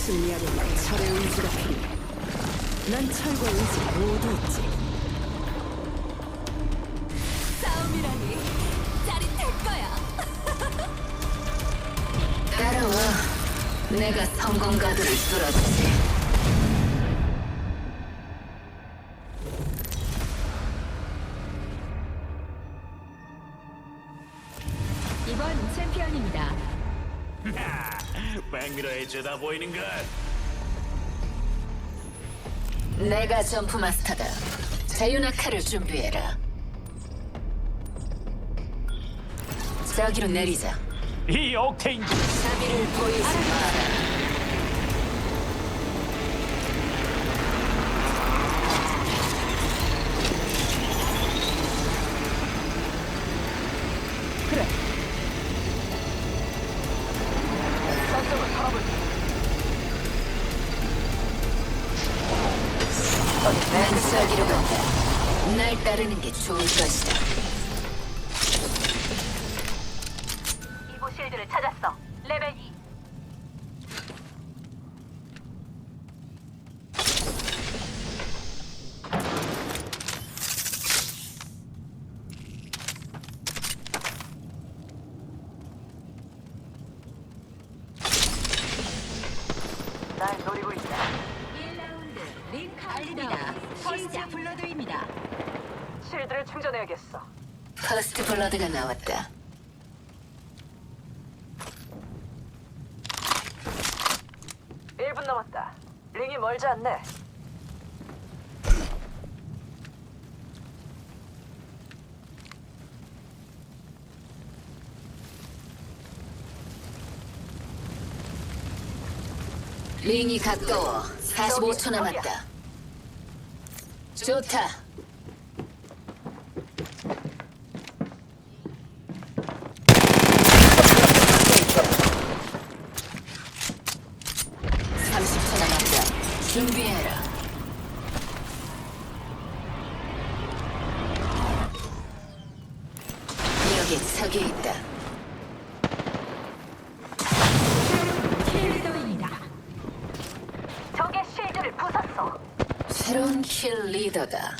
승리하려면 철의 의지가 필요해. 난 철과 의지 모두 있지. 싸움이라니 짜릿할 거야. 따라와. 내가 성공 가도를 뚫어주지. 백미러에 죄다 보이는 걸. 내가 점프 마스터다. 자유낙하를 준비해라. 저기로 내리자. 이 옥테인 자비를 보이지 마라. 실드를 찾았어. 레벨 2. 날 노리고 있다. 1라운드 링 카운트다운 퍼스트 블러드입니다. 실드를 충전해야겠어. 퍼스트 블러드가 나왔다. 남았다. 링이 멀지 않네. 링이 가까워. 45초 남았다. 좋다. (30초) 남았다. 준비해라. 적이 있다. 킬리더입니다. 적의 실드를 부쉈어. 새로운 킬 리더다.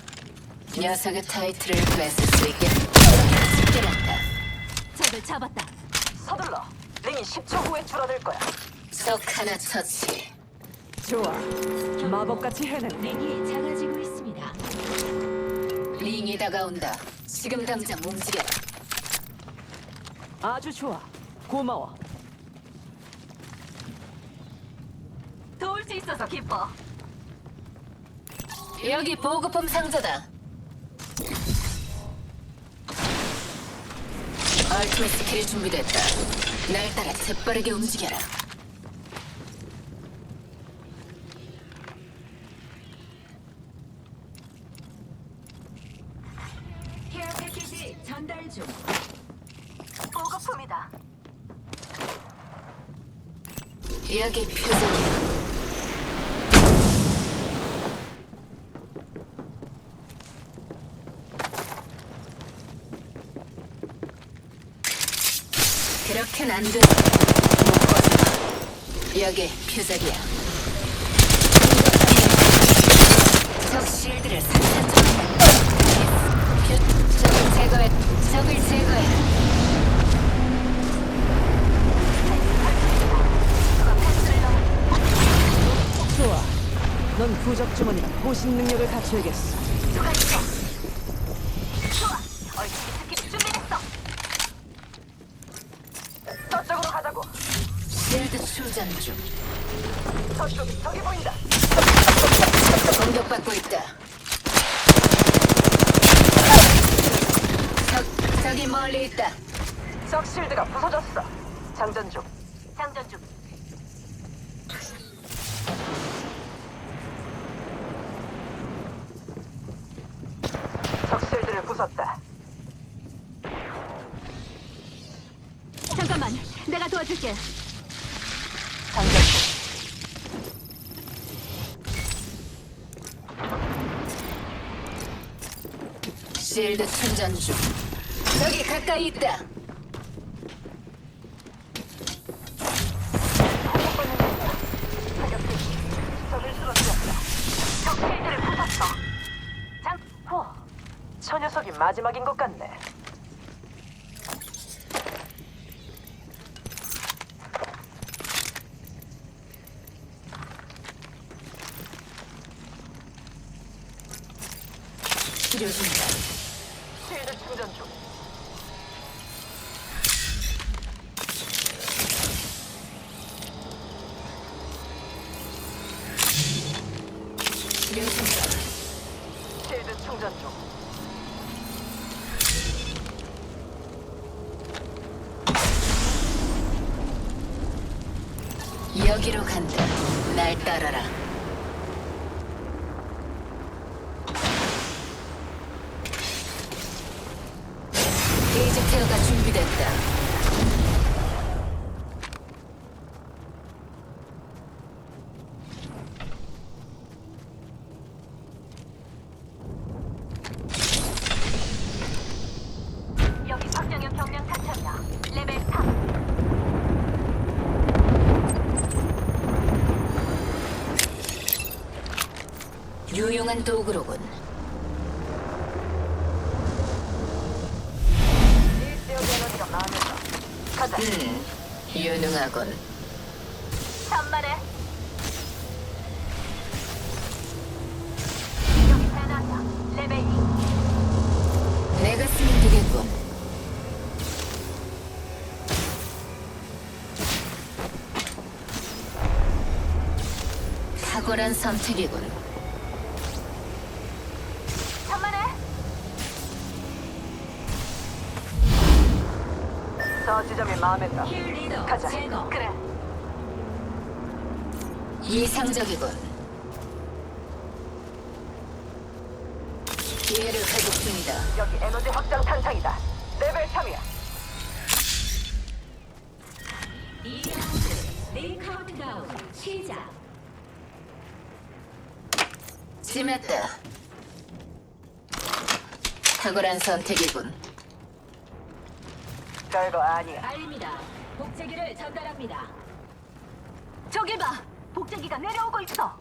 녀석의 타이틀을 뺏을 수 있게 집결한다. 적을 잡았다. 서둘러. 링이 10초 후에 줄어들 거야. 적 하나 처치. 좋아. 마법같이 해내. 링이 작아지고 있습니다. 링이 다가온다. 지금 당장 움직여라. 아주 좋아. 고마워. 도울 수 있어서 기뻐. 여기 보급품 상자다. 얼티밋 스킬이 준비됐다. 날 따라 재빠르게 움직여라. 케어 패키지 전달 중. 보급품이다. 여기 표정이야. 그렇게는 안 돼. 못. 여기 표적이야. 적 실드를 산산조각. 적을 제거해. 적을 제거해. 좋아. 넌 부적 주머니랑 호신 능력을 갖춰야겠어. 누가 있어? 좋아. 얼티밋 스킬 준비됐어. 저쪽으로 가자고. 실드 충전 중. 저쪽이 저기 보인다. 공격받고 있다. 적, 저기 멀리 있다. 적 실드가 부서졌어. 장전 중. 장전 중. 실드 충전 중. 여기 가까이 있다. 저 녀석이 마지막인 것 같네. 여기로 간다. 날 따라라. 게이지 케어가 준비됐다. 여기 박정현 경량 탄창이다. 레벨 3. 유용한 도구로군. 일지역 에너지가 많으다. 가자. 음, 유능하군. 산만해. 여기 배낭이야. 레벨 2. 내가 쓰면 되겠군. 탁월한 선택이군. 지점이 마음에 들어. 가자. 그래. 이상적이군. 기회를 회복 중이다. 여기 에너지 확장 탄창이다. 레벨 3이야. 링 카운트다운 시작. 심했다. 탁월한 선택이군. 별거 아니야. 알립니다. 복제기를 전달합니다. 저기 봐. 복제기가 내려오고 있어.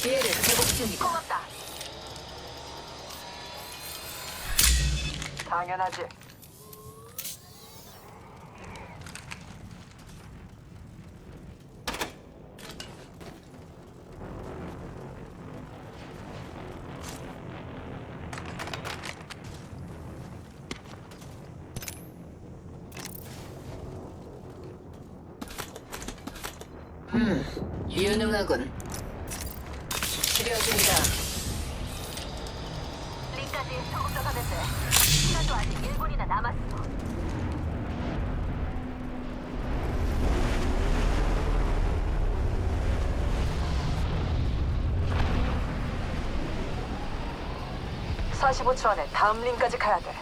기회를 회복 중이다. 고맙다. 당연하지. 유능하군. 치료 중이다. 링까지 돼. 시간도 아직 1분이나 남았어. (45초) 안에 다음 링까지 가야 돼.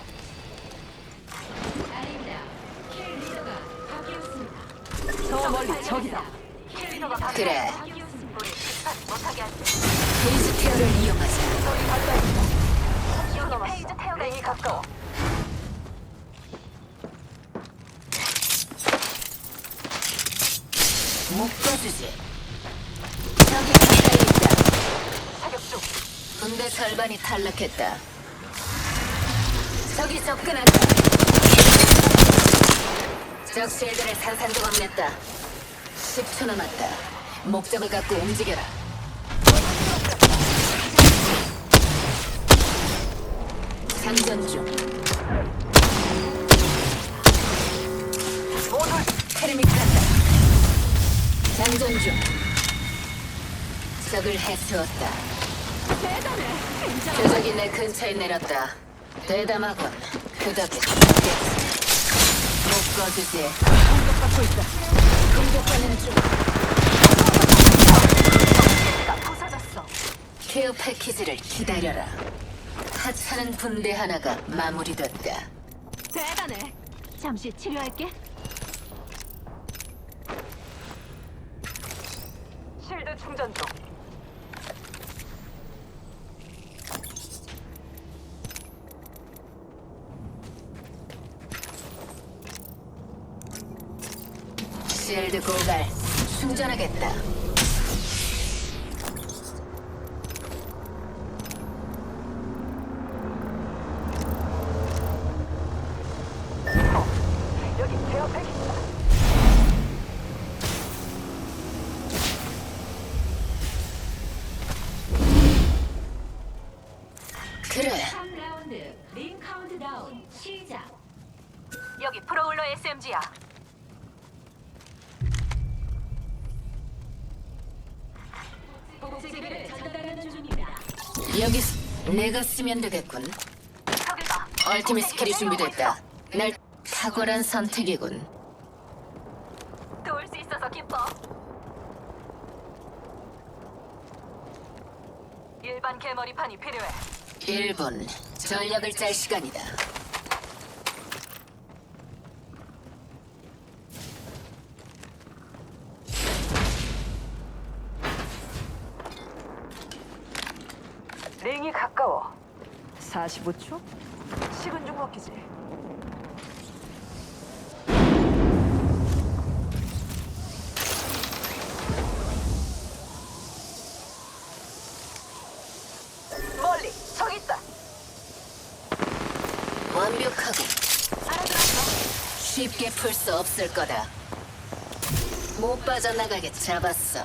저 멀리 저기다. 그래. 게이지 케어를 이용하자. 저기 페이지 태어가 링이 가까워. 묶어주지. 저기 가까이 있다. 사격 중. 군대 절반이 탈락했다. 적이 접근한다. 적 실들의 산산조각 냈다. 10초 남았다. 목적을 갖고 움직여라. 장전 중. 모두 테르믹 간다. 장전 중. 적을 해치웠다. 대단해. 표적이 내 근처에 내렸다. 대담하군. 그 덕에 묶어주지. 공격받고 있다. 공격받는 중. 가 부서졌어. 케어 패키지를 기다려라. 하찮은 분대 하나가 마무리됐다. 대단해. 잠시 치료할게. 시엘드 고갈 충전하겠다. 여기 여기 프로울러 SMG야. 여기 쓰- 내가 쓰면 되겠군. 얼티밋 스킬이 준비됐다. 날 탁월한 선택이군. 도울 수 있어서 기뻐. 일반 개머리판이 필요해. 1분. 전략을 짤 시간이다. 링이 가까워. 45초? 식은 죽 먹기지. 멀리 저기 있다. 완벽하고 알아들었어. 쉽게 풀 수 없을 거다. 못 빠져나가게 잡았어.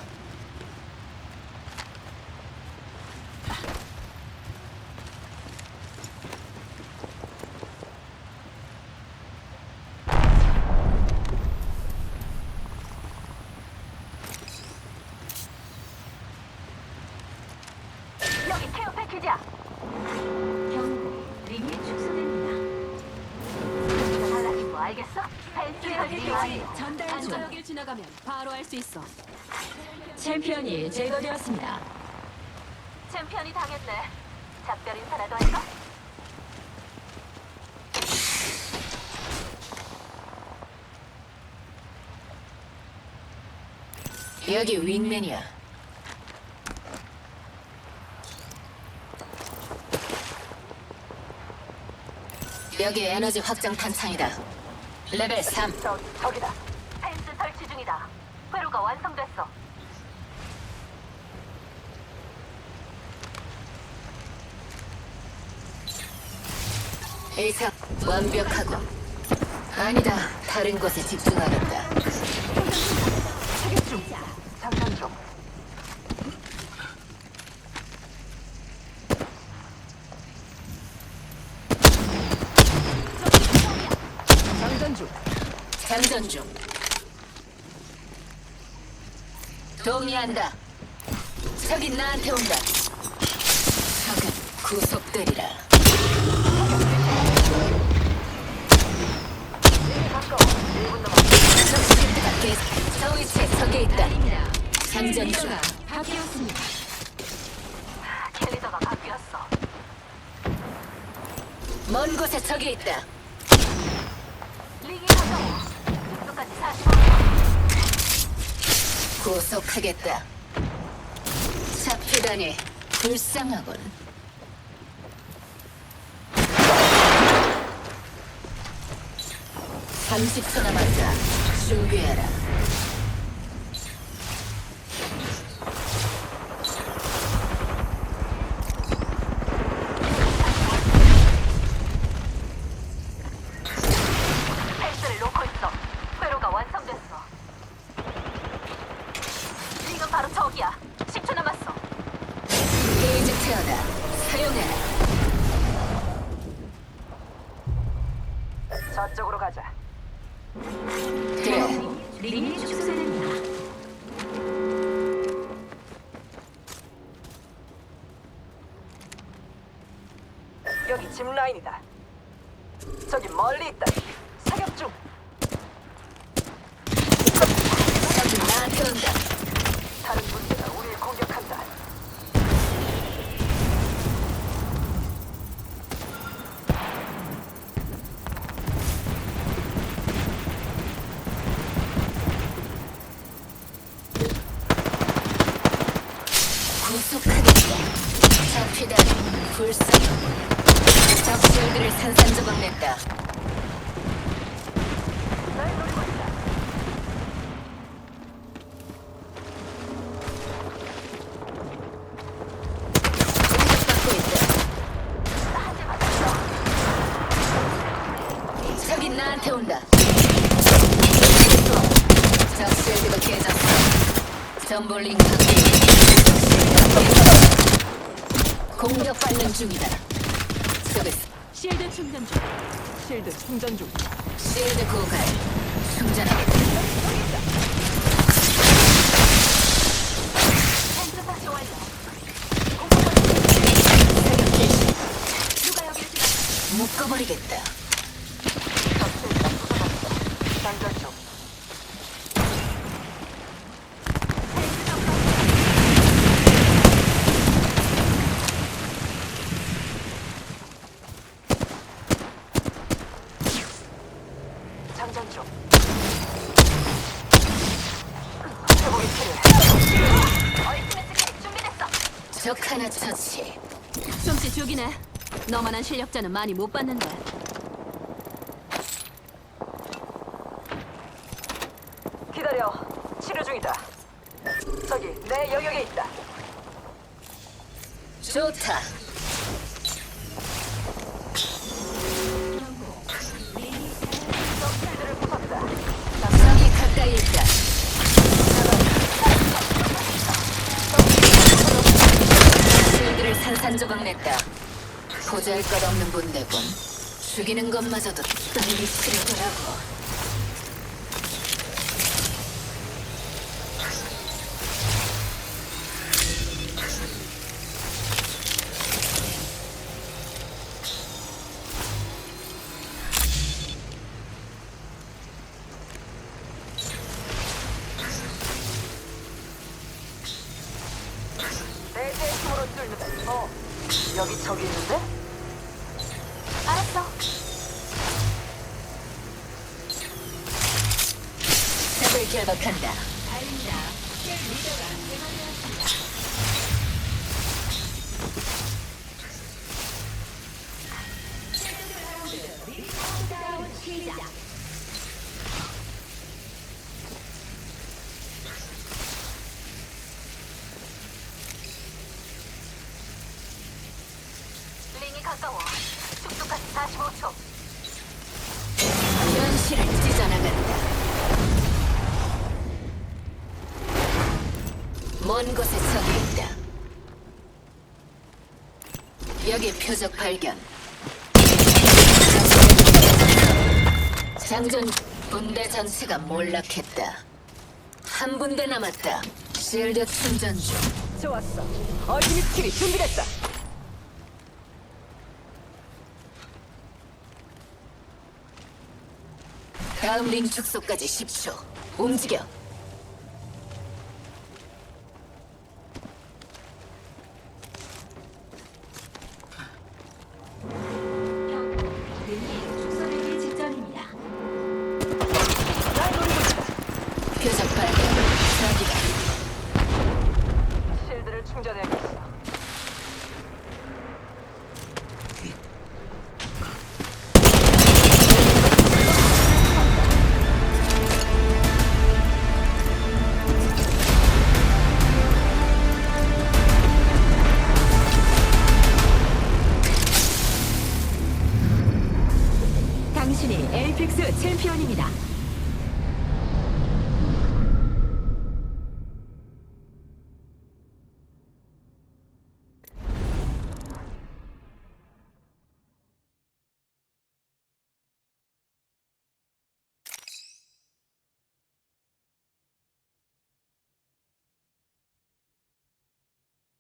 챔피언이 제거되었습니다. 챔피언이 당했네. 작별 인사라도 할까? 여기 윙맨이야. 여기 에너지 확장 탄창이다. 레벨 3. 저 저기다. 펜스 설치 중이다. 회로가 완성됐어. 의사 완벽하고. 아니다. 다른 곳에 집중하겠다. 장난 좀. 장전 중. 장전 중. 동의한다. 적이 나한테 온다. 적은 구속되리라. 가까워. 1분 남았어. 적 실드가 계속 저 위치에 적에 있다. 아닙니다. 장전 중. 가 바뀌었습니다. 킬리더가 바뀌었어. 먼 곳에 적이 있다. 링이 가까워. 속도까지 45. 구속하겠다. 잡히다니 불쌍하군. (30초) 남았다. 준비해라. 집 라인이다. 저기 멀리 있다. 사격 중. 적이 나한테 온다. 다른 군대가 우리를 공격한다. 구속하겠다. 잡히다니 불쌍하군. 적 실드를 산산조각 냈다. 날 노리고 있다. 공격받고 있다. 나한테 맞았어. 적이 나한테 온다. 실드가 깨졌어. 관계. 공격받는 중이다. 서비스. 실드 충전 중. 실드 충전 중. 실드 고갈. 충전하겠다. 묶어버리겠다. 죽이네. 너만한 실력자는 많이 못 봤는데. 기다려. 치료 중이다. 저기 내 영역에 있다. 좋다. 적실들을 부쉈다. 적이 가까이 있다. 실드를 산산조각 냈다. 보잘 것 없는 분대군. 죽이는 것마저도 빨리 치르더라고. 내제 힘으로 뚫는. 어, 여기 적이 있는 가까워. 축소까지 45초. 현실을 찢어나간다. 먼 곳에 적이 있다. 여기 표적 발견. 장전 분대 전체가 몰락했다. 한 분대 남았다. 실드 충전 중. 좋았어. 얼티밋 킬이 준비됐다. 다음 링 축소까지 10초. 움직여.